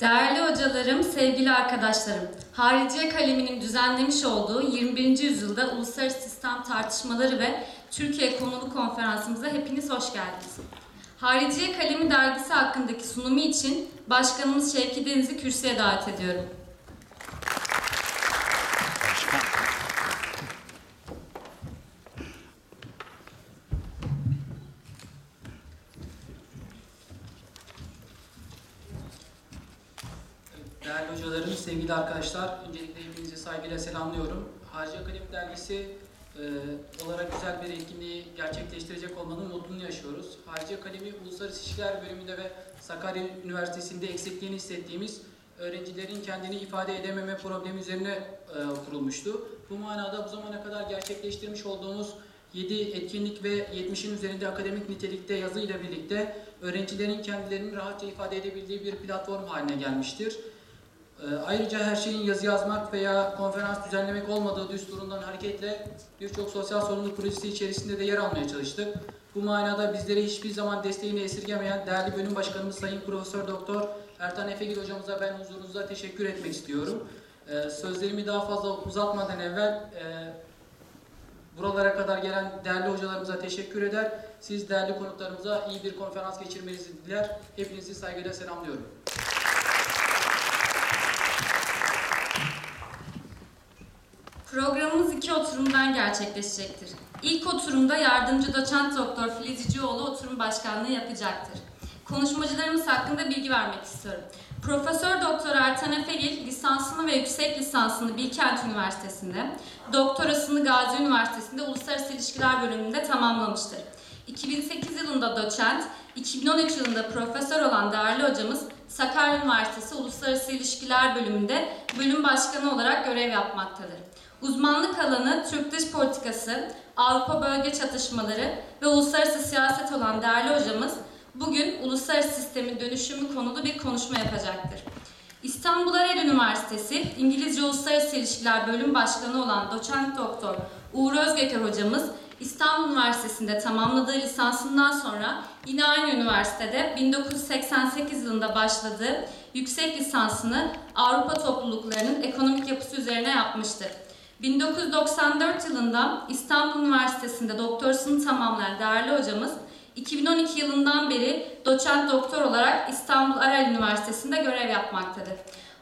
Değerli hocalarım, sevgili arkadaşlarım, Hariciye Kalemi'nin düzenlemiş olduğu 21. yüzyılda uluslararası sistem tartışmaları ve Türkiye konulu konferansımıza hepiniz hoş geldiniz. Hariciye Kalemi dergisi hakkındaki sunumu için Başkanımız Şevki Deniz'i kürsüye davet ediyorum. Değerli hocalarım, sevgili arkadaşlar, öncelikle hepinizi saygıyla selamlıyorum. Hacı Akademi Dergisi e, olarak güzel bir etkinliği gerçekleştirecek olmanın mutluluğunu yaşıyoruz. Hacı Akademi Uluslararası İlişkiler bölümünde ve Sakarya Üniversitesi'nde eksikliğini hissettiğimiz öğrencilerin kendini ifade edememe problemi üzerine e, kurulmuştu. Bu manada bu zamana kadar gerçekleştirmiş olduğumuz 7 etkinlik ve 70'in üzerinde akademik nitelikte yazı ile birlikte öğrencilerin kendilerini rahatça ifade edebildiği bir platform haline gelmiştir. Ee, Ayrıca her şeyin yazı yazmak veya konferans düzenlemek olmadığı düsturundan hareketle birçok sosyal sorumluluk projesi içerisinde de yer almaya çalıştık. Bu manada bizlere hiçbir zaman desteğini esirgemeyen değerli bölüm başkanımız Sayın Profesör Doktor Ertan Efegil hocamıza ben huzurunuzda teşekkür etmek istiyorum. Ee, Sözlerimi daha fazla uzatmadan evvel e, buralara kadar gelen değerli hocalarımıza teşekkür eder. Siz değerli konuklarımıza iyi bir konferans geçirmenizi diler. Hepinizi saygıyla selamlıyorum. Programımız iki oturumdan gerçekleşecektir. İlk oturumda yardımcı doçent doktor Filiz İcioğlu oturum başkanlığı yapacaktır. Konuşmacılarımız hakkında bilgi vermek istiyorum. Profesör Doktor Ertan Efegil lisansını ve yüksek lisansını Bilkent Üniversitesi'nde, doktorasını Gazi Üniversitesi'nde Uluslararası İlişkiler bölümünde tamamlamıştır. 2008 yılında doçent, 2013 yılında profesör olan değerli hocamız Sakarya Üniversitesi Uluslararası İlişkiler bölümünde bölüm başkanı olarak görev yapmaktadır. Uzmanlık alanı Türk dış politikası, Avrupa bölge çatışmaları ve uluslararası siyaset olan değerli hocamız bugün uluslararası sistemin dönüşümü konulu bir konuşma yapacaktır. İstanbul Ereğli Üniversitesi İngilizce Uluslararası İlişkiler Bölüm Başkanı olan doçent doktor Uğur Özgeker hocamız İstanbul Üniversitesi'nde tamamladığı lisansından sonra yine aynı üniversitede 1988 yılında başladığı yüksek lisansını Avrupa topluluklarının ekonomik yapısı üzerine yapmıştır. 1994 yılında İstanbul Üniversitesi'nde doktorasını tamamlayan değerli hocamız 2012 yılından beri doçent doktor olarak İstanbul Ereğli Üniversitesi'nde görev yapmaktadır.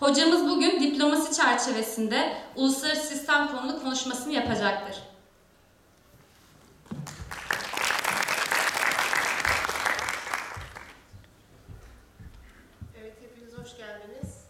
Hocamız bugün diplomasi çerçevesinde uluslararası sistem konulu konuşmasını yapacaktır. Evet, hepiniz hoş geldiniz.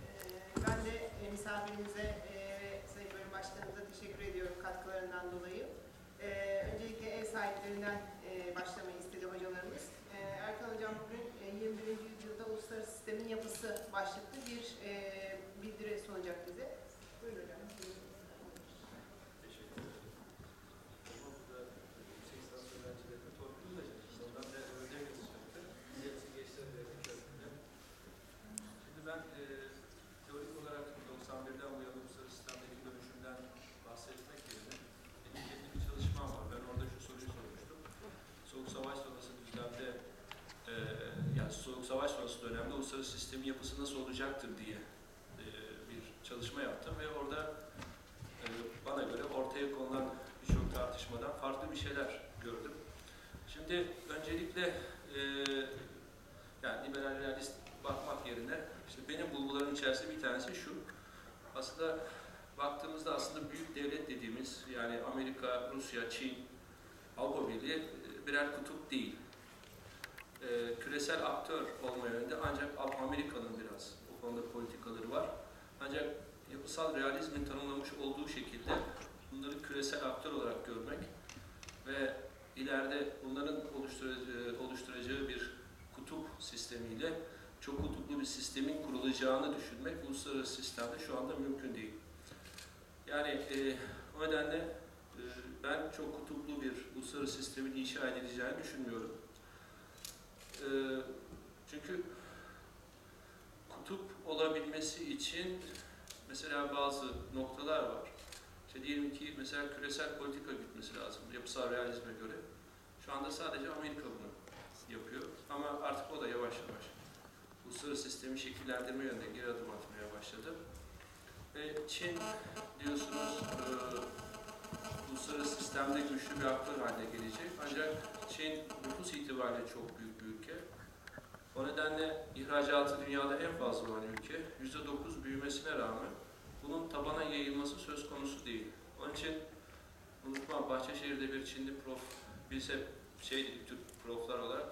Ee, ben de e, misafirimize e, ve Sayın Bölüm Başkanımıza teşekkür ediyorum katkılarından dolayı. Ee, öncelikle ev sahiplerinden e, başlamayı istedi hocalarımız. Ee, Erkan Hocam bugün e, 21. yüzyılda uluslararası sistemin yapısı başlıklı bir e, bildiri sunacak bize. Buyurun hocam. Teşekkür ederim. Burada yüksek lisans öğrencilerine torpil olacak. İşte ondan da ödev yazacaktı. Gerisi gençler de yapacaklar. Şimdi ben e, teorik olarak 91'den bu yana uluslararası sistemdeki dönüşümden bahsetmek yerine benim kendi bir çalışmam var. Ben orada şu soruyu sormuştum. Soğuk Savaş sonrası düzlemde e, yani Soğuk Savaş sonrası dönemde uluslararası sistemin olacaktır diye e, bir çalışma yaptım ve orada e, bana göre ortaya konulan birçok tartışmadan farklı bir şeyler gördüm. Şimdi öncelikle e, yani liberal realist bakmak yerine işte benim bulgularım içerisinde bir tanesi şu. Aslında baktığımızda aslında büyük devlet dediğimiz yani Amerika, Rusya, Çin, Avrupa Birliği birer kutup değil. Küresel aktör olma yönünde ancak Amerika'nın biraz konuda politikaları var. Ancak yapısal realizmin tanımlamış olduğu şekilde bunları küresel aktör olarak görmek ve ileride bunların oluşturacağı, oluşturacağı bir kutup sistemiyle çok kutuplu bir sistemin kurulacağını düşünmek uluslararası sistemde şu anda mümkün değil. Yani e, o nedenle e, ben çok kutuplu bir uluslararası sistemin inşa edileceğini düşünmüyorum. E, çünkü olabilmesi için mesela bazı noktalar var. İşte diyelim ki mesela küresel politika gütmesi lazım yapısal realizme göre. Şu anda sadece Amerika bunu yapıyor. Ama artık o da yavaş yavaş uluslararası sistemi şekillendirme yönünde geri adım atmaya başladı. Ve Çin diyorsunuz e, uluslararası sistemde güçlü bir aktör haline gelecek. Ancak Çin nüfus itibariyle çok büyük bir ülke. O nedenle ihracatı dünyada en fazla olan ülke. %9 büyümesine rağmen bunun tabana yayılması söz konusu değil. Onun için unutmam Bahçeşehir'de bir Çinli prof, biz şey dedik, Türk proflar olarak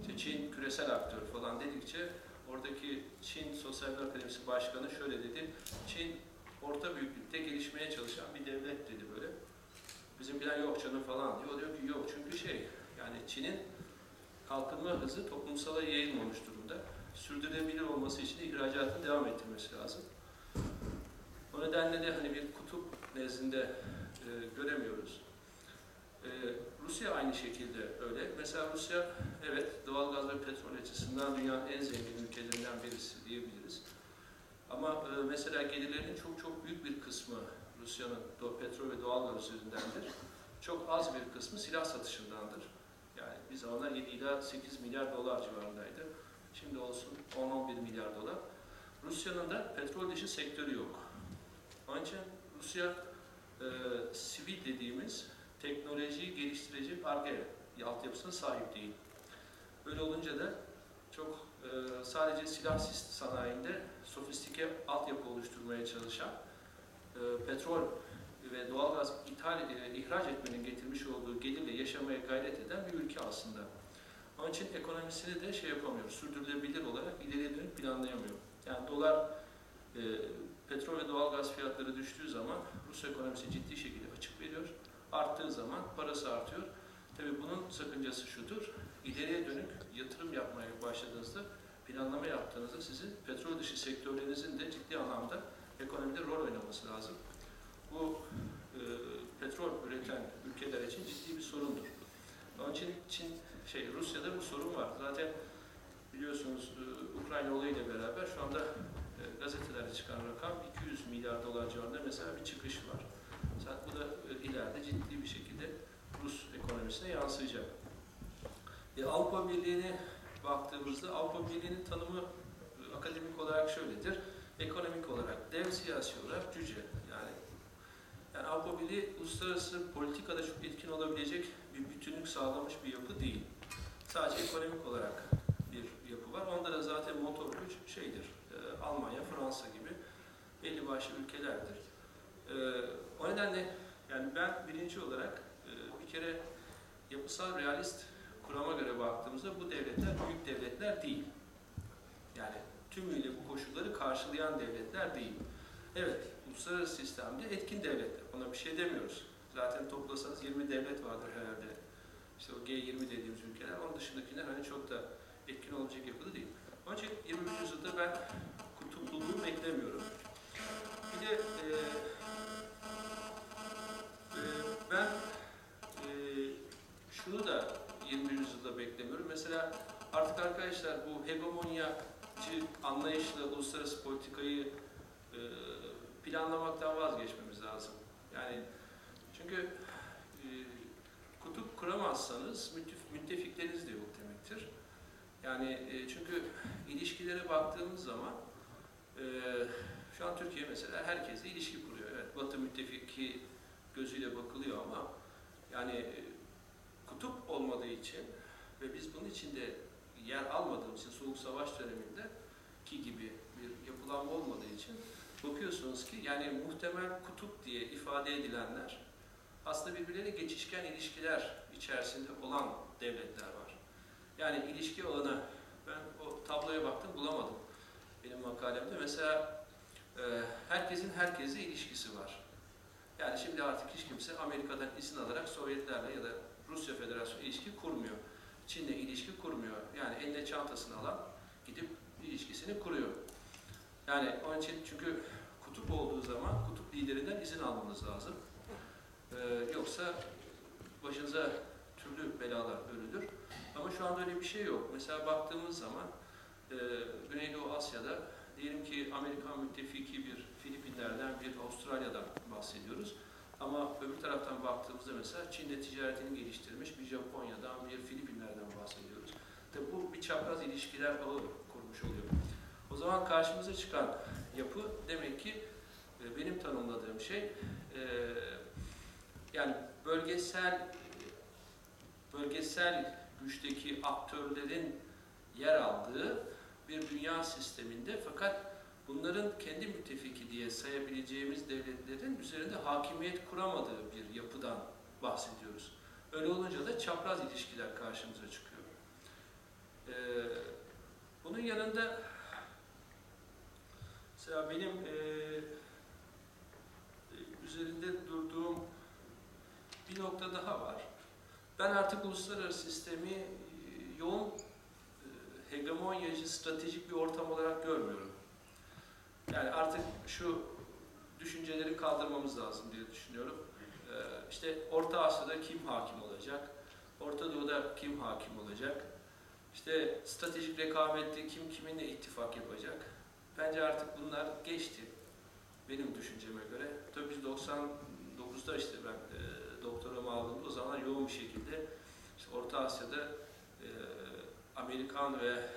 işte Çin küresel aktör falan dedikçe oradaki Çin Sosyal Akademisi Başkanı şöyle dedi. Çin orta büyüklükte gelişmeye çalışan bir devlet dedi böyle. Bizimkiler yok canım falan diyor. O diyor ki yok çünkü şey yani Çin'in kalkınma hızı toplumsala yayılmamış durumda. Sürdürülebilir olması için ihracatını devam ettirmesi lazım. O nedenle de hani bir kutup nezdinde e, göremiyoruz. E, Rusya aynı şekilde öyle. Mesela Rusya evet doğalgaz ve petrol açısından dünyanın en zengin ülkelerinden birisi diyebiliriz. Ama e, mesela gelirlerinin çok çok büyük bir kısmı Rusya'nın petrol ve doğalgaz üzerindendir. Çok az bir kısmı silah satışındandır. Bir zamanlar 7 ila 8 milyar dolar civarındaydı. Şimdi olsun 10-11 milyar dolar. Rusya'nın da petrol dışı sektörü yok. Onun için Rusya e, sivil dediğimiz teknolojiyi geliştirecek ARGE altyapısına sahip değil. Böyle olunca da çok e, sadece silah sanayinde sofistike altyapı oluşturmaya çalışan, e, petrol ve doğalgaz ithal, e, ihraç etmenin getirmiş olduğu gelirle yaşamaya gayret eden bir ülke aslında. Onun için ekonomisini de şey yapamıyor, sürdürülebilir olarak ileriye dönük planlayamıyor. Yani dolar, e, petrol ve doğalgaz fiyatları düştüğü zaman Rus ekonomisi ciddi şekilde açık veriyor. Arttığı zaman parası artıyor. Tabii bunun sakıncası şudur, ileriye dönük yatırım yapmaya başladığınızda, planlama yaptığınızda sizin petrol dışı sektörlerinizin de ciddi anlamda ekonomide rol oynaması lazım. Bu e, petrol üreten ülkeler için ciddi bir sorundur. Onun için Çin, şey Rusya'da bu sorun var. Zaten biliyorsunuz e, Ukrayna olayıyla beraber şu anda e, gazetelerde çıkan rakam 200 milyar dolar civarında mesela bir çıkış var. Zaten bu da e, ileride ciddi bir şekilde Rus ekonomisine yansıyacak. E, Avrupa Birliği'ne baktığımızda Avrupa Birliği'nin tanımı e, akademik olarak şöyledir. Ekonomik olarak dev, siyasi olarak cüce. Yani Avrupa Birliği uluslararası politikada çok etkin olabilecek bir bütünlük sağlamış bir yapı değil. Sadece ekonomik olarak bir yapı var. Onda da zaten motor güç şeydir. e, Almanya, Fransa gibi belli başlı ülkelerdir. E, o nedenle yani ben birinci olarak e, bir kere yapısal realist kurama göre baktığımızda bu devletler büyük devletler değil. Yani tümüyle bu koşulları karşılayan devletler değil. Evet, uluslararası sistemde etkin devletler. Ona bir şey demiyoruz. Zaten toplasanız 20 devlet vardır herhalde. İşte o G20 dediğimiz ülkeler. Onun dışındakiler hani çok da etkin olacak yapıda değil. Onun için 21. yüzyılda ben kutupluluğu beklemiyorum. Bir de e, e, ben e, şunu da 21. yüzyılda beklemiyorum. Mesela artık arkadaşlar bu hegemonyacı anlayışla uluslararası politikayı e, planlamaktan vazgeçmemiz lazım. Yani çünkü e, kutup kuramazsanız müttef- müttefikleriniz de yok demektir. Yani e, çünkü ilişkilere baktığımız zaman e, şu an Türkiye mesela herkesle ilişki kuruyor. Evet, Batı müttefiki gözüyle bakılıyor ama yani e, kutup olmadığı için ve biz bunun içinde yer almadığımız için Soğuk Savaş döneminde ki gibi bir yapılanma olmadığı için bakıyorsunuz ki yani muhtemel kutup diye ifade edilenler aslında birbirleriyle geçişken ilişkiler içerisinde olan devletler var. Yani ilişki olanı ben o tabloya baktım bulamadım benim makalemde. Mesela e, herkesin herkesle ilişkisi var. Yani şimdi artık hiç kimse Amerika'dan izin alarak Sovyetlerle ya da Rusya Federasyonu ilişki kurmuyor. Çin'le ilişki kurmuyor. Yani eline çantasını alan gidip ilişkisini kuruyor. Yani onun için çünkü kutup olduğu zaman kutup liderinden izin almanız lazım. Ee, yoksa başınıza türlü belalar örülür. Ama şu anda öyle bir şey yok. Mesela baktığımız zaman e, Güneydoğu Asya'da diyelim ki Amerikan müttefiki bir Filipinler'den bir Avustralya'dan bahsediyoruz. Ama öbür taraftan baktığımızda mesela Çin'le ticaretini geliştirmiş bir Japonya'dan bir Filipinler'den bahsediyoruz. Tabi bu bir çapraz ilişkiler ağı kurmuş oluyor. O zaman karşımıza çıkan yapı demek ki e, benim tanımladığım şey e, yani bölgesel bölgesel güçteki aktörlerin yer aldığı bir dünya sisteminde fakat bunların kendi müttefiki diye sayabileceğimiz devletlerin üzerinde hakimiyet kuramadığı bir yapıdan bahsediyoruz. Öyle olunca da çapraz ilişkiler karşımıza çıkıyor. Ee, bunun yanında mesela benim e, üzerinde durduğum bir nokta daha var. Ben artık uluslararası sistemi e, yoğun e, hegemonyacı stratejik bir ortam olarak görmüyorum. Yani artık şu düşünceleri kaldırmamız lazım diye düşünüyorum. Ee, işte Orta Asya'da kim hakim olacak? Orta Doğu'da kim hakim olacak? İşte stratejik rekabette kim kiminle ittifak yapacak? Bence artık bunlar geçti. Benim düşünceme göre. Tabii biz 99'da işte ben e, doktoramı aldığımda o zaman yoğun bir şekilde işte Orta Asya'da e, Amerikan ve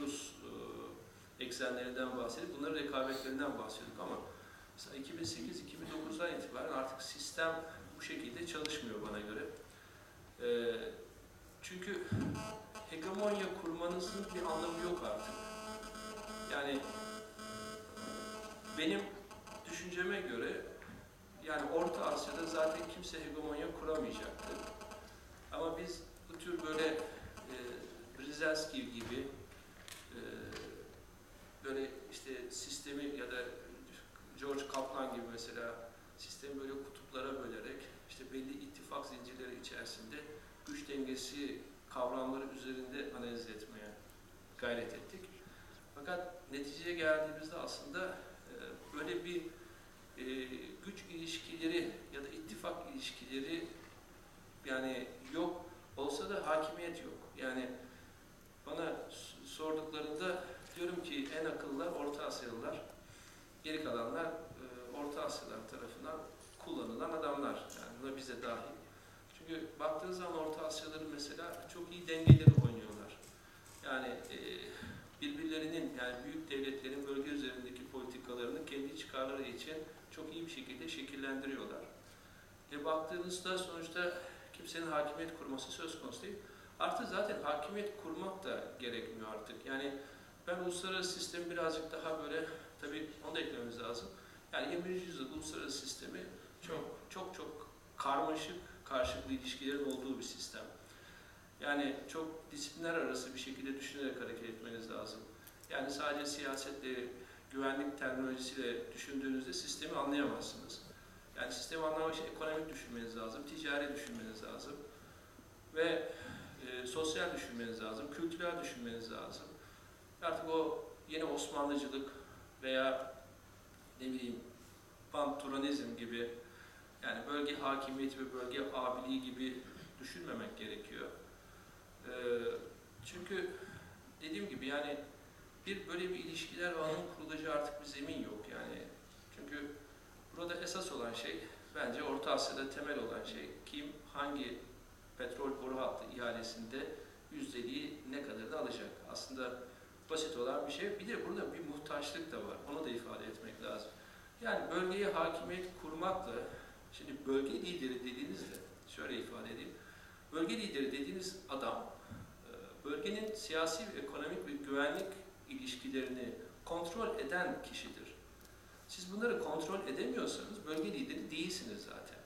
Rus e, eksenlerinden bahsedip bunların rekabetlerinden bahsediyorduk ama mesela 2008-2009'dan itibaren artık sistem bu şekilde çalışmıyor bana göre. E, çünkü hegemonya kurmanızın bir anlamı yok artık. Yani benim düşünceme göre yani Orta Asya'da zaten kimse hegemonya kuramayacaktı. Ama biz bu tür böyle e, Brzezinski gibi e, böyle işte sistemi ya da George Kaplan gibi mesela sistemi böyle kutuplara bölerek işte belli ittifak zincirleri içerisinde güç dengesi kavramları üzerinde analiz etmeye gayret ettik. Fakat neticeye geldiğimizde aslında böyle bir e, güç ilişkileri ya da ittifak ilişkileri yani yok olsa da hakimiyet yok. Yani bana sorduklarında diyorum ki en akıllılar Orta Asyalılar, geri kalanlar e, Orta Asyalılar tarafından kullanılan adamlar. Yani bize dahil. Çünkü baktığınız zaman Orta Asyalıların mesela çok iyi dengeleri oynuyorlar. Yani e, birbirlerinin yani büyük devletlerin bölge üzerindeki politikalarını çıkarları için çok iyi bir şekilde şekillendiriyorlar. E baktığınızda sonuçta kimsenin hakimiyet kurması söz konusu değil. Artı zaten hakimiyet kurmak da gerekmiyor artık. Yani ben uluslararası sistemi birazcık daha böyle, tabii onu da eklememiz lazım. Yani 21. yüzyıl uluslararası sistemi çok çok çok karmaşık karşılıklı ilişkilerin olduğu bir sistem. Yani çok disiplinler arası bir şekilde düşünerek hareket etmeniz lazım. Yani sadece siyasetle, güvenlik terminolojisiyle düşündüğünüzde sistemi anlayamazsınız. Yani sistemi anlamak için ekonomik düşünmeniz lazım, ticari düşünmeniz lazım ve e, sosyal düşünmeniz lazım, kültürel düşünmeniz lazım. Artık o yeni Osmanlıcılık veya ne bileyim panturanizm gibi yani bölge hakimiyeti ve bölge abiliği gibi düşünmemek gerekiyor. Ee, çünkü dediğim gibi yani bir böyle bir ilişkiler ağının kurulacağı artık bir zemin yok yani. Çünkü burada esas olan şey bence Orta Asya'da temel olan şey kim hangi petrol boru hattı ihalesinde yüzdeliği ne kadarını alacak. Aslında basit olan bir şey. Bir de burada bir muhtaçlık da var. Onu da ifade etmek lazım. Yani bölgeye hakimiyet kurmakla şimdi bölge lideri dediğinizde şöyle ifade edeyim. Bölge lideri dediğiniz adam e, bölgenin siyasi, ekonomik ve güvenlik ilişkilerini kontrol eden kişidir. Siz bunları kontrol edemiyorsanız bölge lideri değilsiniz zaten.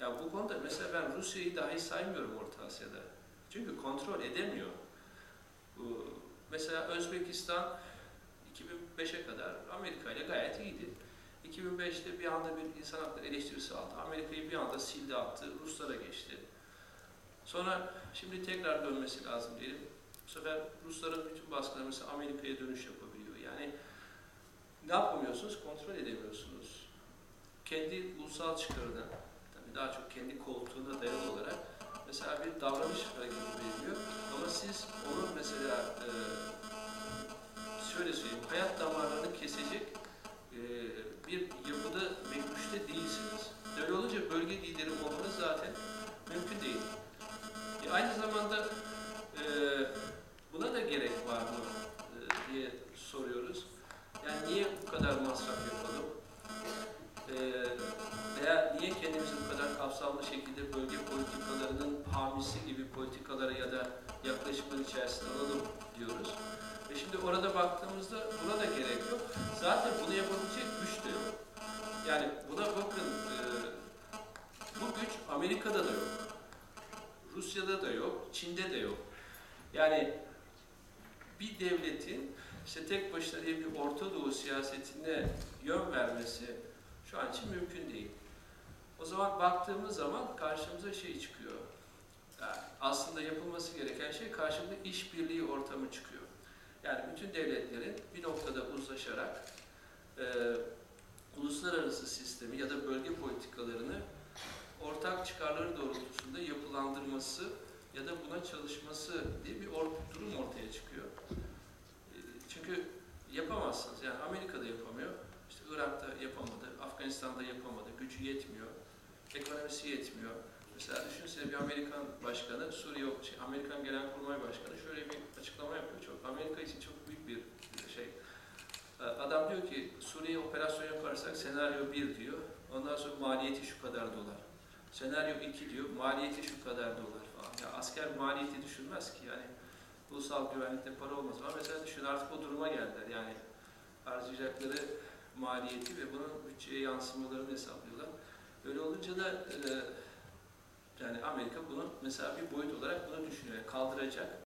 Ya bu konuda mesela ben Rusya'yı dahi saymıyorum Orta Asya'da. Çünkü kontrol edemiyor. Mesela Özbekistan 2005'e kadar Amerika ile gayet iyiydi. 2005'te bir anda bir insan hakları eleştirisi aldı. Amerika'yı bir anda sildi attı, Ruslara geçti. Sonra şimdi tekrar dönmesi lazım diyelim. Bu sefer Rusların bütün baskıları mesela Amerika'ya dönüş yapabiliyor. Yani ne yapamıyorsunuz? Kontrol edemiyorsunuz. Kendi ulusal çıkarına, tabii daha çok kendi koltuğuna dayalı olarak mesela bir davranış hareketi veriliyor. Ama siz onu mesela e, şöyle söyleyeyim, hayat damarlarını kesecek e, bir yapıda ve değilsiniz. Öyle olunca bölge lideri olmanız zaten mümkün değil. E, aynı zamanda e, buna da gerek var mı e, diye soruyoruz. Yani niye bu kadar masraf yapalım? E, veya niye kendimizi bu kadar kapsamlı şekilde bölge politikalarının hamisi gibi politikalara ya da yaklaşımın içerisine alalım diyoruz. Ve şimdi orada baktığımızda buna da gerek yok. Zaten bunu yapabilecek güç de yok. Yani buna bakın e, bu güç Amerika'da da yok. Rusya'da da yok, Çin'de de yok. Yani bir devletin işte tek başına diye bir Orta Doğu siyasetine yön vermesi şu an için mümkün değil. O zaman baktığımız zaman karşımıza şey çıkıyor. Yani aslında yapılması gereken şey karşımda işbirliği ortamı çıkıyor. Yani bütün devletlerin bir noktada uzlaşarak e, uluslararası sistemi ya da bölge politikalarını ortak çıkarları doğrultusunda yapılandırması ya da buna çalışması diye bir or- durum ortaya çıkıyor. E, Çünkü yapamazsınız. Yani Amerika'da yapamıyor, işte Irak'ta yapamadı, Afganistan'da yapamadı, gücü yetmiyor, ekonomisi yetmiyor. Mesela düşünsene bir Amerikan başkanı, Suriye, şey, Amerikan Genelkurmay Başkanı şöyle bir açıklama yapıyor. Çok Amerika için çok büyük bir şey. Ee, Adam diyor ki Suriye operasyon yaparsak senaryo 1 diyor. Ondan sonra maliyeti şu kadar dolar. Senaryo 2 diyor, maliyeti şu kadar dolar. Ya asker maliyeti düşünmez ki yani ulusal güvenlikte para olmaz. Ama mesela düşün artık o duruma geldiler. Yani harcayacakları maliyeti ve bunun bütçeye yansımalarını hesaplıyorlar. Öyle olunca da e, yani Amerika bunu mesela bir boyut olarak bunu düşünüyor. Kaldıracak.